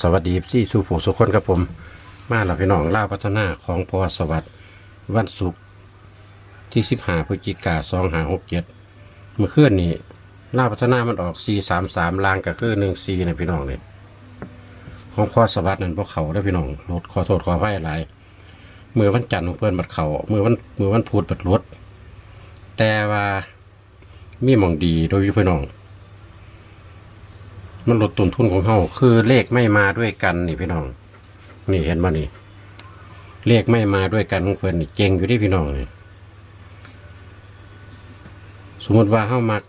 สวัสดีพี่สู่ผู้สุคนครับผม มาแล้วพี่น้องล่าพัฒนาของพอสวัสดิ์วันศุกร์ที่สิบห้าพฤศจิกาสองหาหกเจ็ดเมื่อคืนนี้ล่าพัฒนามันออกสี่สามสามลางกับคือหนึ่งสี่นะพี่น้องเนี่ยของพอสวัสดิ์นั่นพวกเขาได้พี่น้องรถขอโทษขออภัยหลายมือวันจันทร์เพื่อนบัดเขามือวันมือวันพูดบัดรถแต่ว่ามีมองดีโดยพี่น้อง มันลดต้นทุนของเขาคือเลขไม่มาด้วยกันนี่พี่น้อง นี่เห็นบ่นี่ เลขไม่มาด้วยกันของเพิ่นนี่เจงอยู่ที่พี่น้องนี่สมมติว่าเฮามัก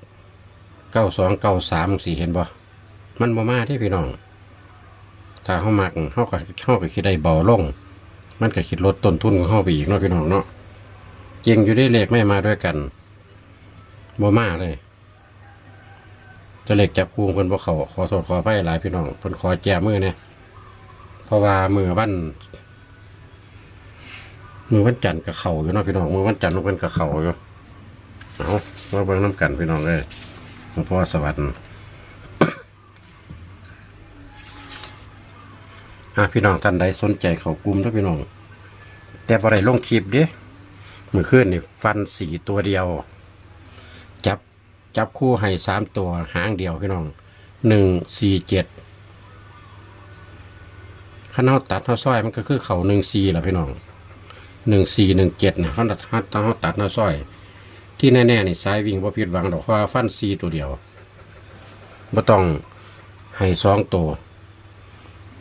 เก้าสองเก้าสามสี่เห็นบ่มันบ่มาที่พี่น้อง ถ้าเฮามักเฮาก็เฮาก็คิดได้เบาลง มันก็คิดลดต้นทุนของเฮาไปอีกเนาะพี่น้องเนาะเจงอยู่ที่เลขไม่มาด้วยกันบ่มาเลย จะเล็กจับคูงเพิ่นบ่เขาขอโทษขออภัยหลายพี่น้องเพิ่นขอแจมือเนี่ยเพราะว่ามือวันมือวันจันทร์กับเขาอยู่เนาะพี่น้องมือวันจันทร์เพิ่นกับเขาอยู่เอามาเบิ่งน้ำกันพี่น้องเลยหลวงพ่อสวัสดิ์อะพี่น้องท่านใดสนใจเขากลุ่มเด้อพี่น้อง แต่บ่ได้ลงคลิปเด้มือคืนนี่ฟันสีตัวเดียว จับคู่ให้สามตัวหางเดียวพี่น้องหนึ่งสี่เจ็ดข้าเฮาตัดเฮาซอยมันก็คือเขาหนึ่งสี่แหละพี่น้องหนึ่งสี่หนึ่งเจ็ดนะเขาตัดเขาตัดเฮาซอย ที่แน่ๆนี่สายวิ่งบ่ผิดหวังดอกว่าฟันสี่ตัวเดียวบ่ต้องให้สองตัว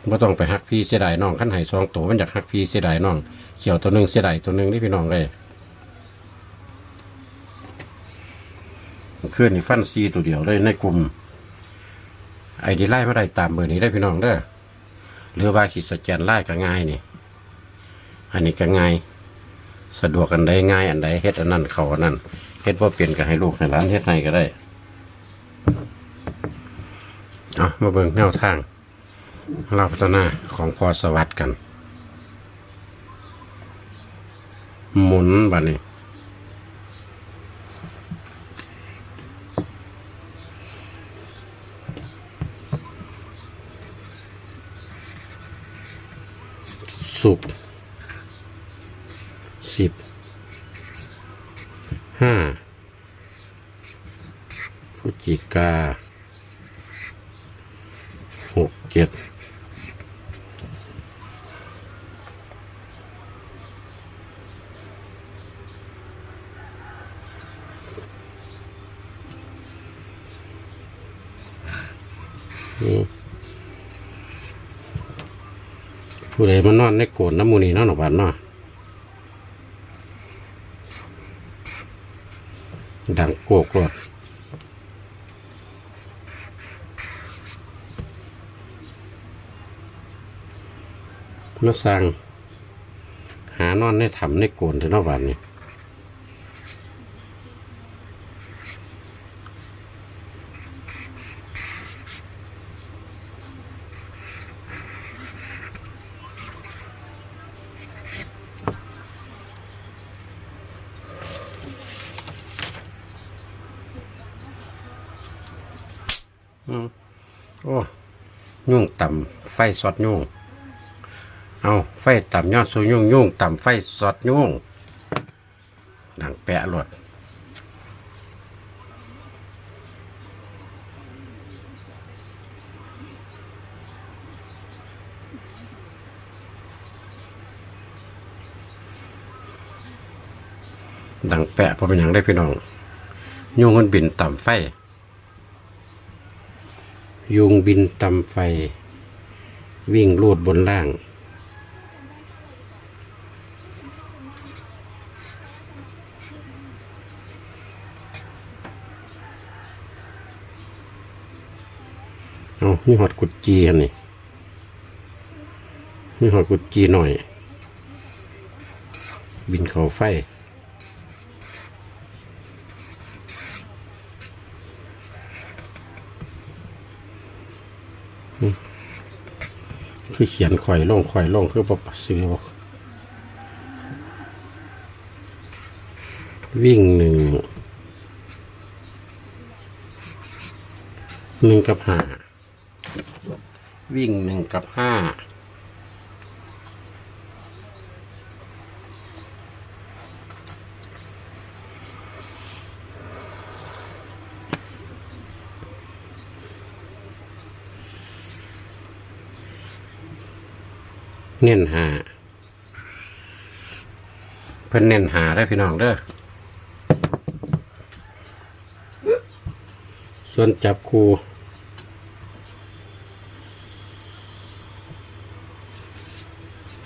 บ่ต้องไปหักพี่เสียดายน้องขั้นให้สองตัวมันอยากหักพี่เสียดายน้องเขียวตัวหนึ่งเสียดายตัวหนึ่งนี่พี่น้องเลย เคลื่อนนี่ฟันซีตัวเดียวเลยในกลุ่มไอดีไล่ไม่ได้ตามเบอร์นี้ได้พี่น้องเด้อหรือว่าขีดสแกนไล่ก็ง่ายนี่ อันนี้ก็ง่าย สะดวกกันได้ง่ายอันใดเฮ็ดอันนั้นเขาอันนั้นเฮ็ดว่าเปลี่ยนก็ให้ลูกให้หลานเฮ็ดให้ก็ได้เอามาเบิ่งแนวทางเราพัฒนาของพอสวัสดิกัน หมุนบัดนี้ สุกร์สิบห้าพฤศจิกาหกเจ็ดอืม ผู้ใดมานอนในโกนน้ำมูนีเนอนหนอกบันเนาะดังโกกรดมาสั่งหานอนในถ้ำในโกนถึงนอกบันนี่ อ้ยุ่งต่ำไฟสอดยุ่งเอาไฟต่ำยอดสูงยุ่งยุ่งต่ำไฟสอดยุ่งดังแปะรถดังแปะเพราะเป็นอย่างได้พี่น้องยุ่งมันบินต่ำไฟ ยุงบินตำไฟ วิ่งลูดบนล่าง เอามีหอดกุดจีอันนี้มีหอดกุดจีหน่อย บินเขาไฟ คือเขียนข่อยลงข่อยลงคือบอกซื้อบอกวิ่งหนึ่งหนึ่งกับหาวิ่งหนึ่งกับห้า เน้นหาเพิ่นเน้นหาได้พี่น้องเด้อส่วนจับคู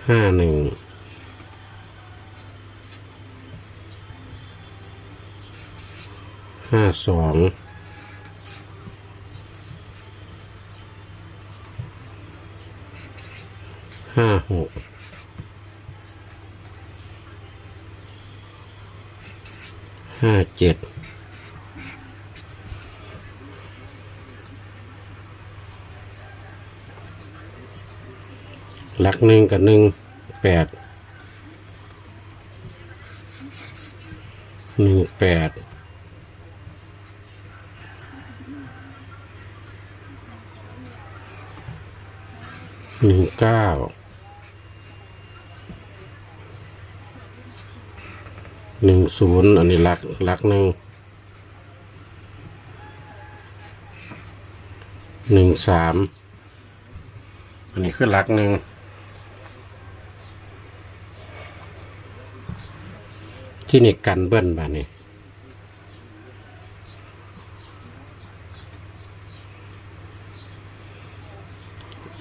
ห้าหนึ่งห้าสอง ห้าหกห้าเจ็ดหลักหนึ่งกับหนึ่งแปดหนึ่งแปดหนึ่งเก้า หนึ่งศูนย์อันนี้หลักหลักหนึ่งหนึ่งสามอันนี้คือหลักหนึ่งที่นี่กันเบิ้ลบ้านี่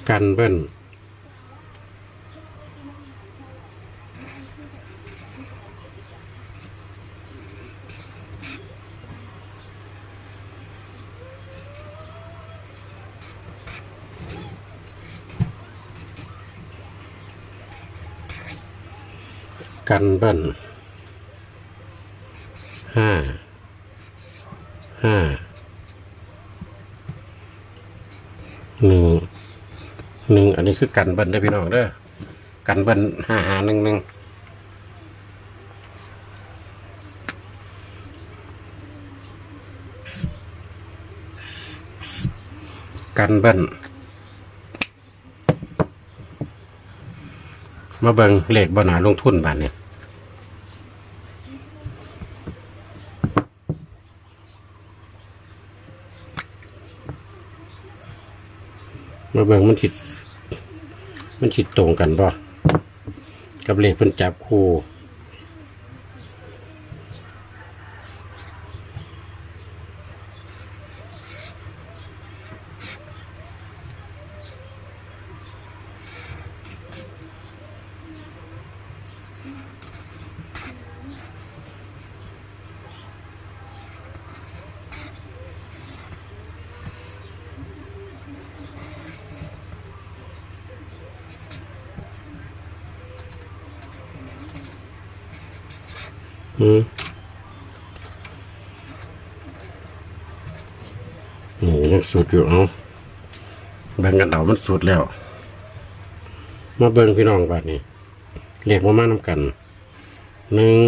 กันเบิ้ล กันบิ้ลห้าห้าหนึ่งหนึ่งอันนี้คือกันบิ้ลได้พี่น้องเด้อกันบิ้ลห้าหาหนึ่งหนึ่งกันบิ้ล มาเบิงเลขบหนาลงทุนบาทเนี่ยมาเบิงมันฉิดมันฉิดตรงกันป่ะกับเลขเพิ่นจับคู่ อืมนี่ยังสุดอยู่เอาแบ่งกันเอามันสุดแล้ว มาเบิ่งพี่น้องบาดนี้เรียกมามาน้ำกันหนึ่ง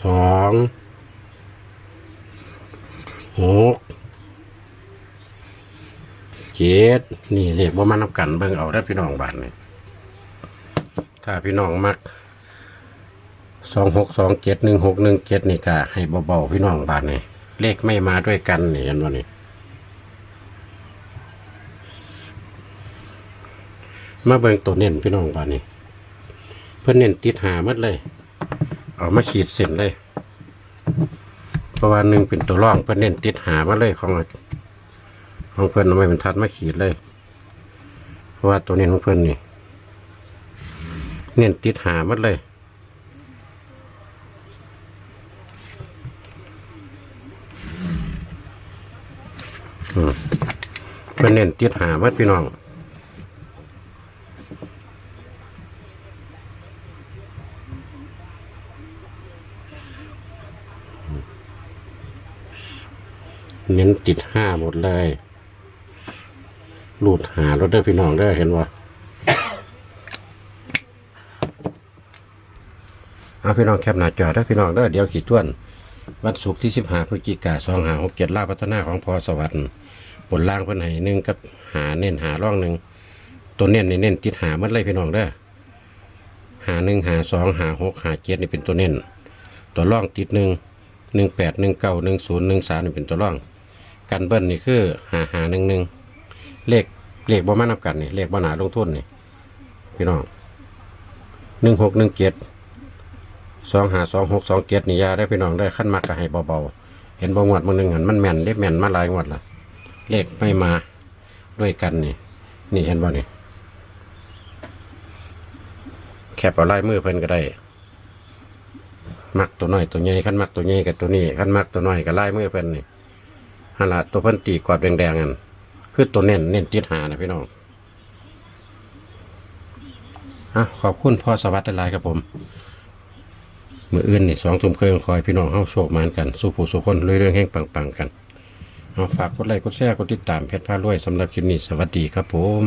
สองหกเจ็ดนี่เรียกว่ามาน้ำกันเบิ่งเอาได้พี่น้องบาดนี้ ถ้าพี่น้องมักสองหกสองเจ็ดหนึ่งหกหนึ่งเจ็ดนี่ก็ให้เบาๆพี่น้องบาทนี่เลขไม่มาด้วยกันนี่เห็นว่านี่มาเบิ่งตัวเน้นพี่น้องบาทนี่เพื่อนเน้นติดหาหมดเลย เอามาขีดเส้นเลยเพราะว่าหนึ่งเป็นตัวร่องเพื่อนเน้นติดหามาเลยของของเพื่อนเอาไมเป็นทัดมาขีดเลย เพราะว่าตัวเน้นของเพื่อนนี่ เน้นติดหาหมดเลย อืมเป็นเน้นติดหาหมดพี่น้องเน้นติดห้าหมดเลย หลุดหารถได้อพี่น้องได้อเห็นว่า เอาพี่น้องแคปหน้าจอได้อพี่น้องเด้เดี๋ยวขีดทวน วันศุกร์ที่สิบห้าพฤศจิกาสองหาหกเจ็ดลาพัฒนาของพอสวัสดิ์บนล่างเพิ่นให้หนึ่งกับหาเน้นหาร่องหนึ่งตัวเน้นนี่เน้นติดหามัดเลยพี่น้องเด้หาหนึ่งหาสองหาหกหาเจ็ดนี่เป็นตัวเน้นตัวร่องติดหนึ่งหนึ่งแปดหนึ่งเก้าหนึ่งศูนย์หนึ่งสามนี่เป็นตัวร่อง กันเบิ้ลนี่คือหาหาหนึ่งหนึ่งเลขเลขบ่มานับกันนี่เลขบ่หนาลงทุนนี่พี่น้องหนึ่งหกหนึ่งเจ็ด สองหาสองหกสองเจ็ดนี่ยาได้พี่น้องได้ขั้นมากก็ให้เบาๆ เห็นบ่งวดมึงหนึ่งหันมันแม่นได้แม่นมาหลายงวดละเลขไม่มาด้วยกันนี่ นี่เห็นบ่นี่แคปเอาลายมือเพิ่นก็ได้ มักตัวน้อยตัวใหญ่ขั้นมักตัวใหญ่กับตัวนี้ขั้นมักตัวน้อยกับลายมือเพิ่นนี่ฮันละตัวเพิ่นตีกรอบแดงๆกันคือตัวเน้นเน้นติดหานะพี่น้องอะขอบคุณพ่อสวัสดิ์หลายครับผม มืออื่นนี่สองทุ่มเครื่องคอยพี่น้องเฮาโชคมานกันสู้ผู้สู้คนเรื่องแห่งปังๆกันเอาฝากกดไลค์กดแชร์กดติดตามเพจพารวยสำหรับคลิปนี้สวัสดีครับผม